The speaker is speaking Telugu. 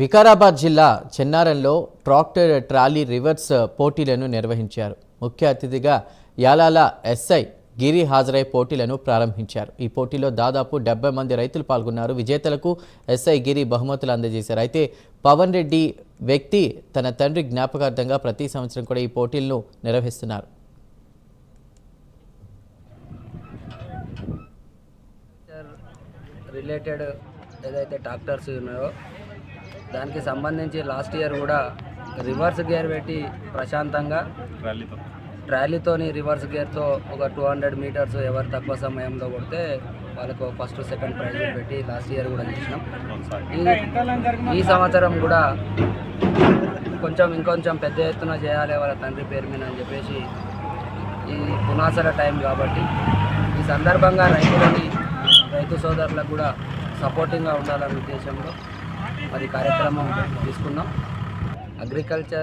వికారాబాద్ జిల్లా చెన్నారంలో ట్రాక్టర్ ట్రాలీ రివర్స్ పోటీలను నిర్వహించారు. ముఖ్య అతిథిగా యాలాల ఎస్ఐ గిరి హాజరై పోటీలను ప్రారంభించారు. ఈ పోటీలో దాదాపు డెబ్బై మంది రైతులు పాల్గొన్నారు. విజేతలకు ఎస్ఐ గిరి బహుమతులు అందజేశారు. అయితే పవన్ రెడ్డి వ్యక్తి తన తండ్రి జ్ఞాపకార్థంగా ప్రతి సంవత్సరం కూడా ఈ పోటీలను నిర్వహిస్తున్నారు. రిలేటెడ్ ఏదైతే ట్రాక్టర్స్ ఉన్నాయో దానికి సంబంధించి లాస్ట్ ఇయర్ కూడా రివర్స్ గేర్ పెట్టి ప్రశాంతంగా ట్రాలీతోని రివర్స్ గేర్తో ఒక టూ హండ్రెడ్ మీటర్స్ ఎవరు తక్కువ సమయంలో కొడితే వాళ్ళకు ఫస్ట్ సెకండ్ ప్రైజ్ పెట్టి లాస్ట్ ఇయర్ కూడా చేసినాం ఈ ఈ సంవత్సరం కూడా కొంచెం ఇంకొంచెం పెద్ద ఎత్తున చేయాలి వాళ్ళ తండ్రి పేరు మీద అని చెప్పేసి ఈ పునాసర టైం కాబట్టి ఈ సందర్భంగా రైతులని రైతు సోదరులకు కూడా సపోర్టింగ్గా ఉండాలనే ఉద్దేశంలో మరి కార్యక్రమం తీసుకున్నాం. అగ్రికల్చర్